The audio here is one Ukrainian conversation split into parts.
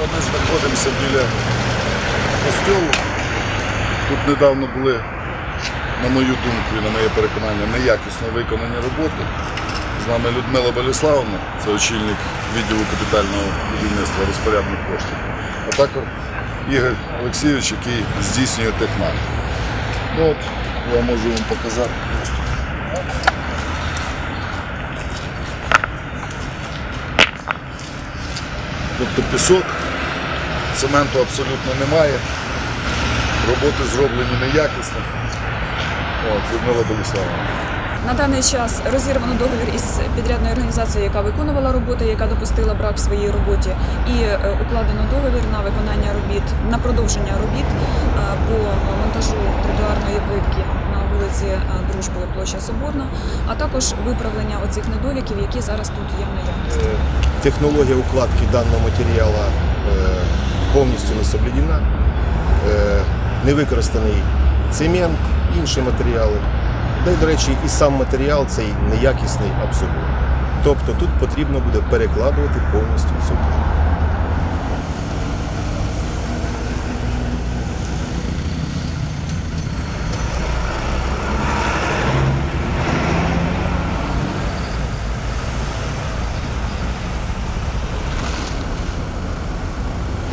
ми знаходимося біля костьолу. Тут недавно були, на мою думку і на моє переконання, неякісно виконані роботи. З нами Людмила Боліславовна, це очільник відділу капітального будівництва розпорядник коштів. А також Ігор Олексійович, який здійснює технар. Ну, от, я можу вам показати просто. Тобто пісок, цементу абсолютно немає, роботи зроблені неякісно. От, Людмила Боліславовна. На даний час розірвано договір із підрядною організацією, яка виконувала роботи, яка допустила брак в своїй роботі, і е, укладено договір на виконання робіт на продовження робіт е, по монтажу тротуарної плитки на вулиці е, Дружби, площа Соборна, а також виправлення оцих недоліків, які зараз тут є в наявності. Технологія укладки даного матеріалу повністю не соблюдена. невикористаний Не використаний цемент, інші матеріали. Да й, до речі, і сам матеріал цей неякісний абсолютно. Тобто тут потрібно буде перекладувати повністю цю плитку.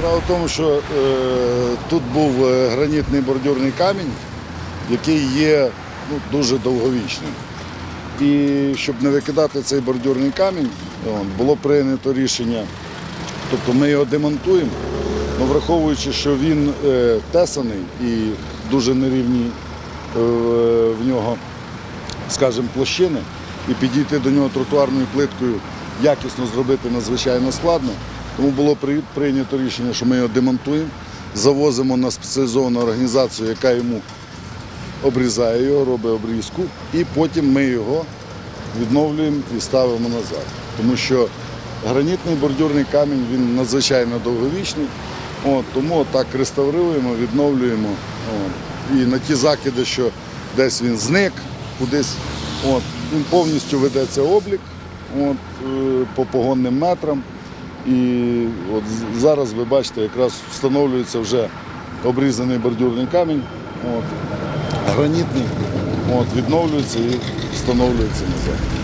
Справа в тому, що е, тут був е, гранітний бордюрний камінь, який є ну, дуже довговічним. І щоб не викидати цей бордюрний камінь, було прийнято рішення, тобто ми його демонтуємо, але враховуючи, що він е, тесаний і дуже нерівні е, в нього, скажімо, площини, і підійти до нього тротуарною плиткою якісно зробити надзвичайно складно. Тому було прийнято рішення, що ми його демонтуємо, завозимо на спеціалізовану організацію, яка йому обрізає його, робить обрізку, і потім ми його відновлюємо і ставимо назад. Тому що гранітний бордюрний камінь він надзвичайно довговічний. От, тому так реставруємо, відновлюємо. От. І на ті закиди, що десь він зник, кудись, от, він повністю ведеться облік от, е, по погонним метрам. І от зараз ви бачите, якраз встановлюється вже обрізаний бордюрний камінь, от, гранітний, от, відновлюється і встановлюється назад.